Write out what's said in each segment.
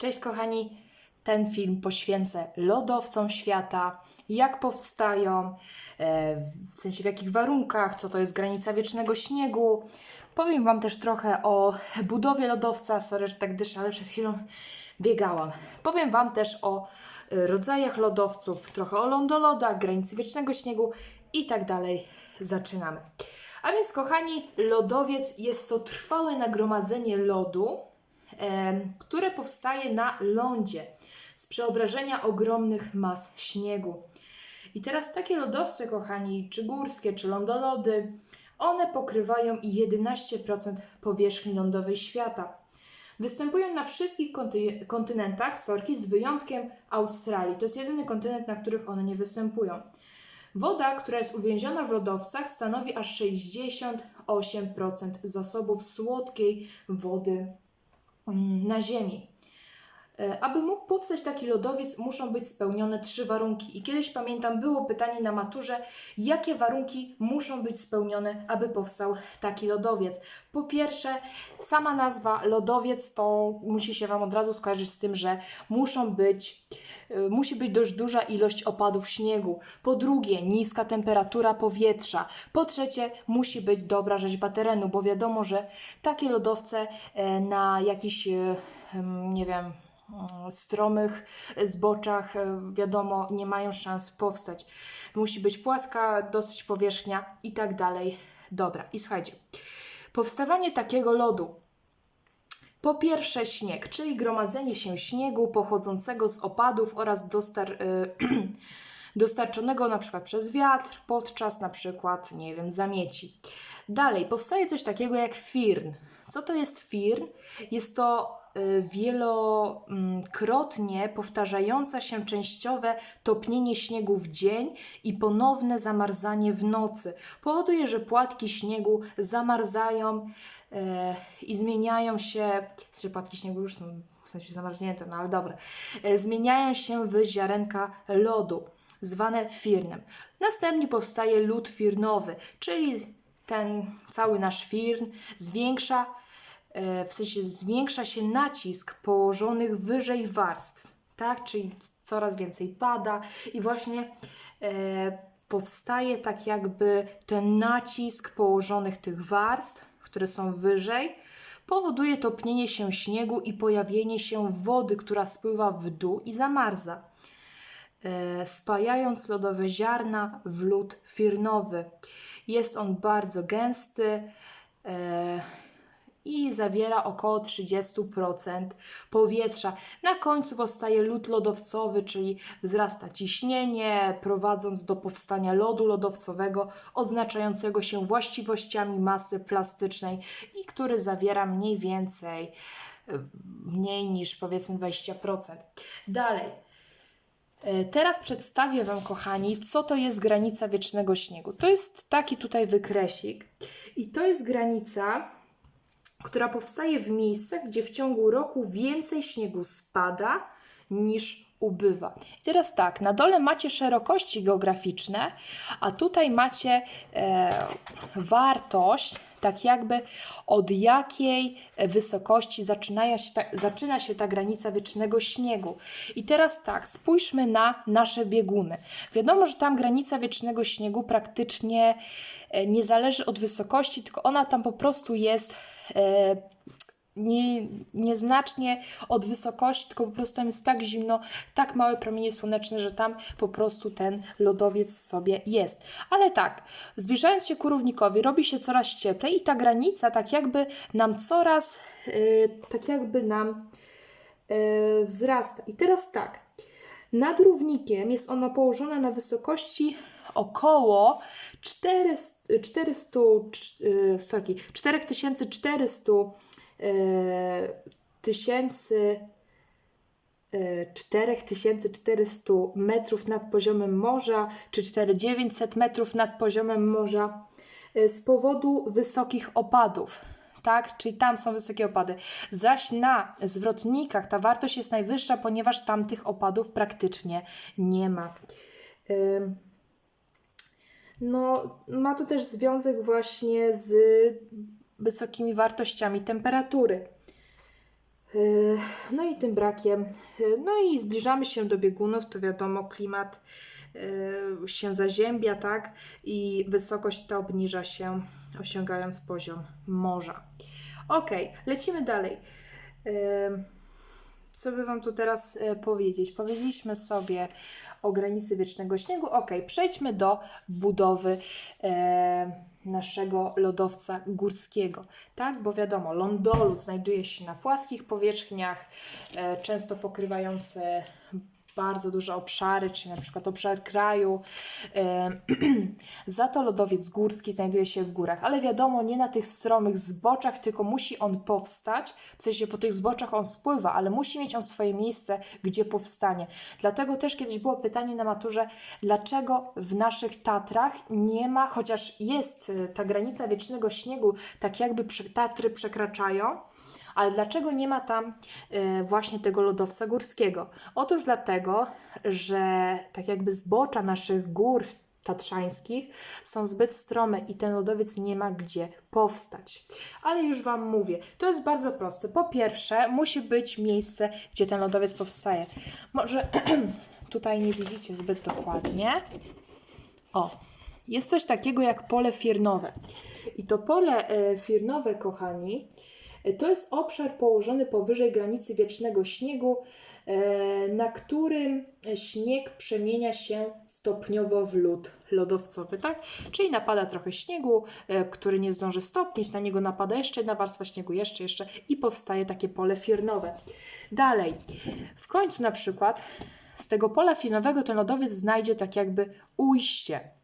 Cześć kochani, ten film poświęcę lodowcom świata, jak powstają, e, w sensie w jakich warunkach, co to jest granica wiecznego śniegu. Powiem Wam też trochę o budowie lodowca, sorry, że tak dyszę, ale przed chwilą biegałam. Powiem Wam też o rodzajach lodowców, trochę o lądolodach, granicy wiecznego śniegu i tak dalej. Zaczynamy. A więc kochani, lodowiec jest to trwałe nagromadzenie lodu, które powstaje na lądzie z przeobrażenia ogromnych mas śniegu. I teraz takie lodowce, kochani, czy górskie, czy lądolody, one pokrywają 11% powierzchni lądowej świata. Występują na wszystkich konty- kontynentach, sorki, z wyjątkiem Australii. To jest jedyny kontynent, na których one nie występują. Woda, która jest uwięziona w lodowcach, stanowi aż 68% zasobów słodkiej wody na Ziemi. E, Aby mógł powstać taki lodowiec, muszą być spełnione trzy warunki. I kiedyś pamiętam, było pytanie na maturze, jakie warunki muszą być spełnione, aby powstał taki lodowiec. Po pierwsze, sama nazwa lodowiec to musi się Wam od razu skojarzyć z tym, że muszą być, y, musi być dość duża ilość opadów śniegu. Po drugie, niska temperatura powietrza. Po trzecie, musi być dobra rzeźba terenu, bo wiadomo, że takie lodowce e, na jakichś, e, em, nie wiem, stromych zboczach, e, wiadomo, nie mają szans powstać. Musi być płaska, dosyć powierzchnia i tak dalej. Dobra, i słuchajcie, powstawanie takiego lodu. Po pierwsze śnieg, czyli gromadzenie się śniegu pochodzącego z opadów oraz dostar, y, dostarczonego na przykład przez wiatr podczas na przykład, nie wiem, zamieci. Dalej, powstaje coś takiego jak firn. Co to jest firn? Jest to wielokrotnie powtarzające się częściowe topnienie śniegu w dzień i ponowne zamarzanie w nocy. Powoduje, że płatki śniegu zamarzają e, i zmieniają się, znaczy płatki śniegu już są w sensie zamarznięte, no ale dobra, e, zmieniają się w ziarenka lodu, zwane firnem. Następnie powstaje lód firnowy, czyli ten cały nasz firn zwiększa, w sensie zwiększa się nacisk położonych wyżej warstw, tak? Czyli coraz więcej pada i właśnie e, powstaje tak jakby ten nacisk położonych tych warstw, które są wyżej, powoduje topnienie się śniegu i pojawienie się wody, która spływa w dół i zamarza e, spajając lodowe ziarna w lód firnowy. Jest on bardzo gęsty e, i zawiera około 30% powietrza. Na końcu powstaje lód lodowcowy, czyli wzrasta ciśnienie, prowadząc do powstania lodu lodowcowego odznaczającego się właściwościami masy plastycznej i który zawiera mniej więcej mniej niż powiedzmy 20%. Dalej. E, Teraz przedstawię Wam, kochani, co to jest granica wiecznego śniegu. To jest taki tutaj wykresik i to jest granica, która powstaje w miejscach, gdzie w ciągu roku więcej śniegu spada niż ubywa. I teraz tak, na dole macie szerokości geograficzne, a tutaj macie e, wartość, tak jakby od jakiej wysokości zaczyna się, ta, zaczyna się ta granica wiecznego śniegu. I teraz tak, spójrzmy na nasze bieguny. Wiadomo, że tam granica wiecznego śniegu praktycznie e, nie zależy od wysokości, tylko ona tam po prostu jest nie, nieznacznie od wysokości, tylko po prostu tam jest tak zimno, tak małe promienie słoneczne, że tam po prostu ten lodowiec sobie jest. Ale tak, zbliżając się ku równikowi, robi się coraz cieplej i ta granica tak jakby nam coraz, yy, tak jakby nam yy, wzrasta. I teraz tak, nad równikiem jest ona położona na wysokości około 400, 400 yy, sorry, 4400 e, tysięcy e, 4400 metrów nad poziomem morza, czy 4900 metrów nad poziomem morza e, z powodu wysokich opadów. Tak, czyli tam są wysokie opady. Zaś na zwrotnikach ta wartość jest najwyższa, ponieważ tam tych opadów praktycznie nie ma. Ym, no, ma to też związek właśnie z wysokimi wartościami temperatury. Yy, No i tym brakiem, yy, no i zbliżamy się do biegunów, to wiadomo, klimat yy, się zaziębia, tak? I wysokość ta obniża się, osiągając poziom morza. Ok, lecimy dalej. Co by Wam tu teraz e, powiedzieć? Powiedzieliśmy sobie o granicy wiecznego śniegu. Ok, przejdźmy do budowy e, naszego lodowca górskiego. Tak, bo wiadomo, lądolód znajduje się na płaskich powierzchniach, e, często pokrywające bardzo duże obszary, czyli na przykład obszar kraju. E, Za to lodowiec górski znajduje się w górach, ale wiadomo, nie na tych stromych zboczach, tylko musi on powstać, w sensie po tych zboczach on spływa, ale musi mieć on swoje miejsce, gdzie powstanie. Dlatego też kiedyś było pytanie na maturze, dlaczego w naszych Tatrach nie ma, chociaż jest e, ta granica wiecznego śniegu, tak jakby Tatry przekraczają, ale dlaczego nie ma tam e, właśnie tego lodowca górskiego? Otóż dlatego, że tak jakby zbocza naszych gór tatrzańskich są zbyt strome i ten lodowiec nie ma gdzie powstać. Ale już Wam mówię, to jest bardzo proste. Po pierwsze, musi być miejsce, gdzie ten lodowiec powstaje. Może tutaj nie widzicie zbyt dokładnie. O, jest coś takiego jak pole firnowe. I to pole e, firnowe, kochani, to jest obszar położony powyżej granicy wiecznego śniegu, e, na którym śnieg przemienia się stopniowo w lód lodowcowy, tak? Czyli napada trochę śniegu, e, który nie zdąży stopnieć, na niego napada jeszcze jedna warstwa śniegu, jeszcze, jeszcze i powstaje takie pole firnowe. Dalej, w końcu na przykład z tego pola firnowego ten lodowiec znajdzie tak jakby ujście.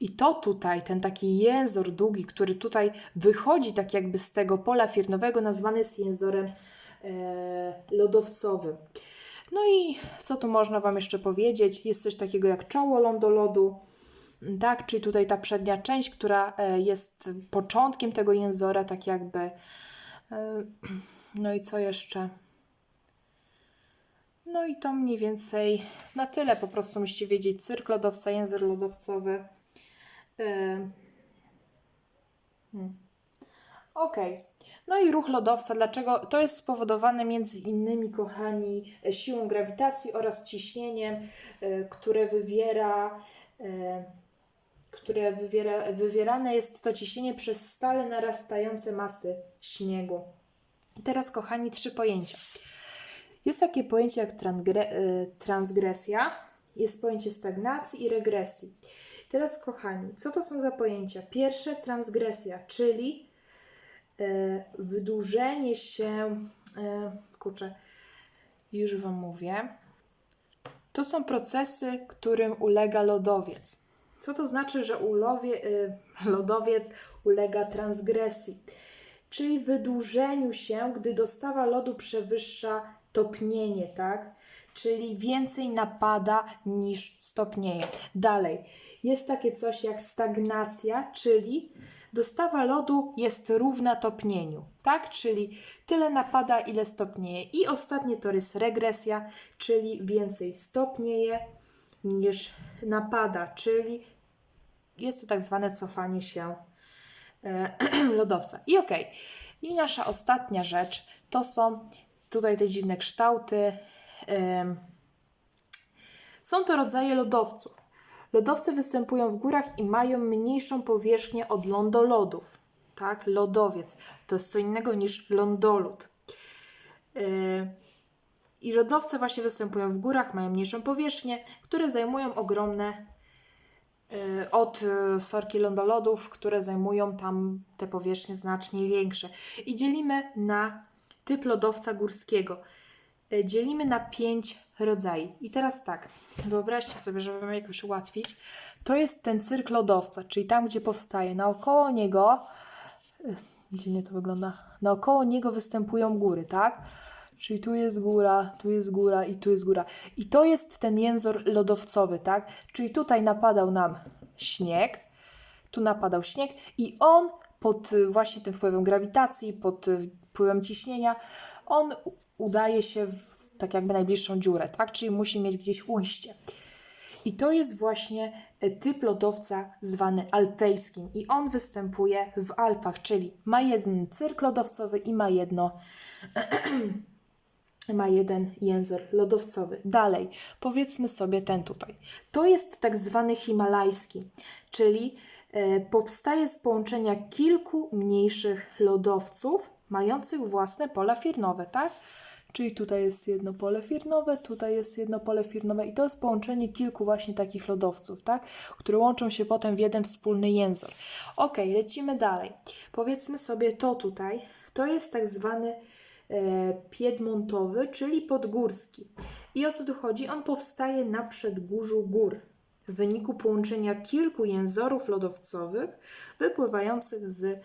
I to tutaj, ten taki jęzor długi, który tutaj wychodzi tak jakby z tego pola firnowego, nazwany jest jęzorem e, lodowcowym. No i co tu można Wam jeszcze powiedzieć? Jest coś takiego jak czoło lądolodu, tak? Czyli tutaj ta przednia część, która e, jest początkiem tego jęzora, tak jakby. E, no i co jeszcze? No i to mniej więcej na tyle. Po prostu musicie wiedzieć cyrk lodowca, język lodowcowy. Yy. Hmm. Okej. No i ruch lodowca, dlaczego? To jest spowodowane między innymi, kochani, siłą grawitacji oraz ciśnieniem, e, które wywiera, e, które wywiera, wywierane jest to ciśnienie przez stale narastające masy śniegu. I teraz, kochani, trzy pojęcia. Jest takie pojęcie jak transgre, y, transgresja, jest pojęcie stagnacji i regresji. Teraz, kochani, co to są za pojęcia? Pierwsze, transgresja, czyli y, wydłużenie się. Y, kurczę, już Wam mówię. To są procesy, którym ulega lodowiec. Co to znaczy, że ulowie, y, lodowiec ulega transgresji? Czyli wydłużeniu się, gdy dostawa lodu przewyższa topnienie, tak? Czyli więcej napada niż stopnieje. Dalej, jest takie coś jak stagnacja, czyli dostawa lodu jest równa topnieniu, tak? Czyli tyle napada, ile stopnieje. I ostatnie to jest regresja, czyli więcej stopnieje niż napada, czyli jest to tak zwane cofanie się e, lodowca. I okej. I nasza ostatnia rzecz to są tutaj te dziwne kształty. Są to rodzaje lodowców. Lodowce występują w górach i mają mniejszą powierzchnię od lądolodów. Tak, lodowiec to jest co innego niż lądolód. E, I lodowce właśnie występują w górach, mają mniejszą powierzchnię, które zajmują ogromne y, od y, sorki lądolodów, które zajmują tam te powierzchnie znacznie większe. I dzielimy na typ lodowca górskiego. Y, Dzielimy na pięć rodzajów. I teraz tak, wyobraźcie sobie, żeby wam jakoś ułatwić. To jest ten cyrk lodowca, czyli tam, gdzie powstaje. Naokoło niego, y, dziwnie to wygląda, naokoło niego występują góry, tak? Czyli tu jest góra, tu jest góra i tu jest góra. I to jest ten jęzor lodowcowy, tak? Czyli tutaj napadał nam śnieg, tu napadał śnieg i on pod y, właśnie tym wpływem grawitacji, pod wpływem ciśnienia, on udaje się w tak jakby najbliższą dziurę, tak? Czyli musi mieć gdzieś ujście. I to jest właśnie e, typ lodowca zwany alpejskim. I on występuje w Alpach, czyli ma jeden cyrk lodowcowy i ma jedno ma jeden język lodowcowy. Dalej, powiedzmy sobie ten tutaj. To jest tak zwany himalajski, czyli e, powstaje z połączenia kilku mniejszych lodowców mających własne pola firnowe, tak? Czyli tutaj jest jedno pole firnowe, tutaj jest jedno pole firnowe i to jest połączenie kilku właśnie takich lodowców, tak? Które łączą się potem w jeden wspólny język. Ok, lecimy dalej. Powiedzmy sobie to tutaj. To jest tak zwany e, piedmontowy, czyli podgórski. I o co tu chodzi? On powstaje na przedgórzu gór w wyniku połączenia kilku jęzorów lodowcowych wypływających z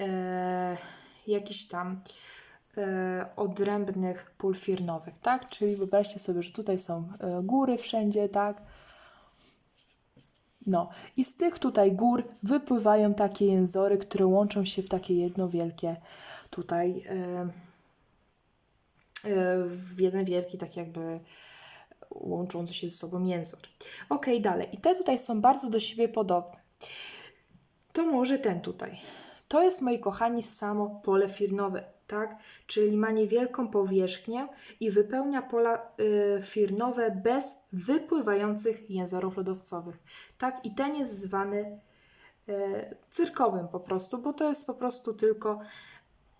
e, jakichś tam e, odrębnych pól firnowych, tak? Czyli wyobraźcie sobie, że tutaj są e, góry wszędzie, tak? No i z tych tutaj gór wypływają takie jęzory, które łączą się w takie jedno wielkie tutaj e, e, w jeden wielki tak jakby łączący się ze sobą jęzor. Ok, dalej. I te tutaj są bardzo do siebie podobne. To może ten tutaj. To jest, moi kochani, samo pole firnowe, tak? Czyli ma niewielką powierzchnię i wypełnia pola y, firnowe bez wypływających jęzorów lodowcowych. Tak? I ten jest zwany y, cyrkowym po prostu, bo to jest po prostu tylko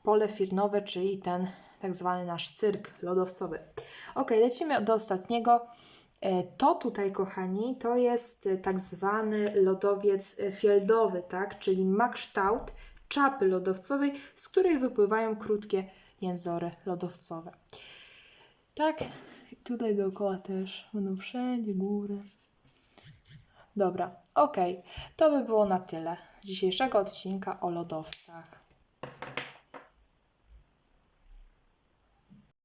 pole firnowe, czyli ten tak zwany nasz cyrk lodowcowy. Ok, lecimy do ostatniego. E, To tutaj, kochani, to jest e, tak zwany lodowiec e, fieldowy, tak? czyli ma kształt czapy lodowcowej, z której wypływają krótkie jęzory lodowcowe. Tak, tutaj dookoła też będą wszędzie góry. Dobra, ok, to by było na tyle dzisiejszego odcinka o lodowcach.